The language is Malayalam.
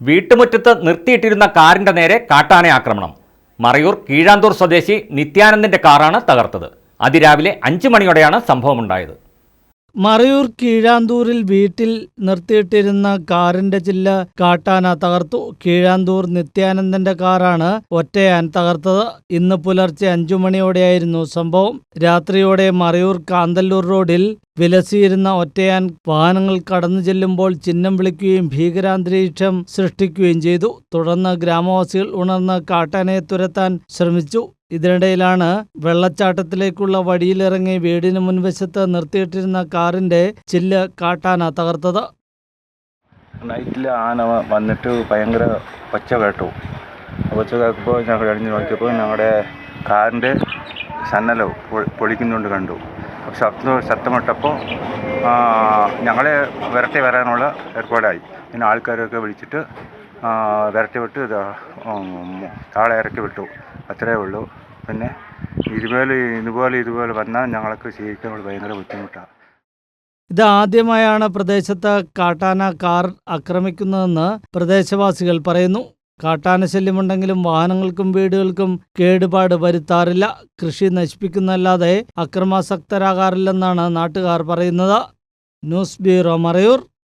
വീട്ടുമുറ്റത്ത് നിർത്തിയിട്ടിരുന്ന കാറിന്റെ നേരെ കാട്ടാന ആക്രമണം. മറയൂർ കീഴാന്തൂർ സ്വദേശി നിത്യാനന്ദന്റെ കാറാണ് തകർത്തത്. അതിരാവിലെ അഞ്ചു മണിയോടെയാണ് സംഭവമുണ്ടായത്. മറയൂർ കീഴാന്തൂരിൽ വീട്ടിൽ നിർത്തിയിട്ടിരുന്ന കാറിന്റെ ചില്ല കാട്ടാന തകർത്തു. കീഴാന്തൂർ നിത്യാനന്ദന്റെ കാറാണ് ഒറ്റയാൻ തകർത്തത്. ഇന്ന് പുലർച്ചെ അഞ്ചു മണിയോടെയായിരുന്നു സംഭവം. രാത്രിയോടെ മറയൂർ കാന്തല്ലൂർ റോഡിൽ വിലസിയിരുന്ന ഒറ്റയാൻ വാഹനങ്ങൾ കടന്നു ചെല്ലുമ്പോൾ ചിഹ്നം വിളിക്കുകയും ഭീകരാന്തരീക്ഷം സൃഷ്ടിക്കുകയും ചെയ്തു. തുടർന്ന് ഗ്രാമവാസികൾ ഉണർന്ന് കാട്ടാനയെ തുരത്താൻ ശ്രമിച്ചു. ഇതിനിടയിലാണ് വെള്ളച്ചാട്ടത്തിലേക്കുള്ള വഴിയിലിറങ്ങി വീടിന് മുൻവശത്ത് നിർത്തിയിട്ടിരുന്ന കാറിന്റെ ചില്ല് കാട്ടാന തകർത്തത്. നൈറ്റിൽ ആന വന്നിട്ട് ഭയങ്കര ഒച്ച കേട്ടു. ഒച്ച കേൾക്കുമ്പോൾ ഞങ്ങൾ എറിഞ്ഞ് നോക്കിയപ്പോൾ ഞങ്ങളുടെ കാറിന്റെ സന്നല പൊളിക്കുന്നുണ്ട് കണ്ടു. ശബ്ദം ശബ്ദമിട്ടപ്പോൾ ഞങ്ങളെ വിരട്ടി വരാനുള്ള ഏർപ്പാടായി. പിന്നെ ആൾക്കാരൊക്കെ വിളിച്ചിട്ട് വിരട്ടി വിട്ട് താളെ ഇറക്കി വിട്ടു. അത്രയേ ഉള്ളൂ. പിന്നെ ഇതുപോലെ ഇതുപോലെ ഇതുപോലെ വന്നാൽ ഞങ്ങൾക്ക് ജീവിക്കാൻ ഭയങ്കര ബുദ്ധിമുട്ടാണ് ഇത് ആദ്യമായാണ് പ്രദേശത്ത് കാട്ടാന കാർ ആക്രമിക്കുന്നതെന്ന് പ്രദേശവാസികൾ പറയുന്നു. കാട്ടാന ശല്യമുണ്ടെങ്കിലും വാഹനങ്ങൾക്കും വീടുകൾക്കും കേടുപാട് വരുത്താറില്ല. കൃഷി നശിപ്പിക്കുന്നല്ലാതെ അക്രമാസക്തരാകാറില്ലെന്നാണ് നാട്ടുകാർ പറയുന്നത്. News bureau Marayoor.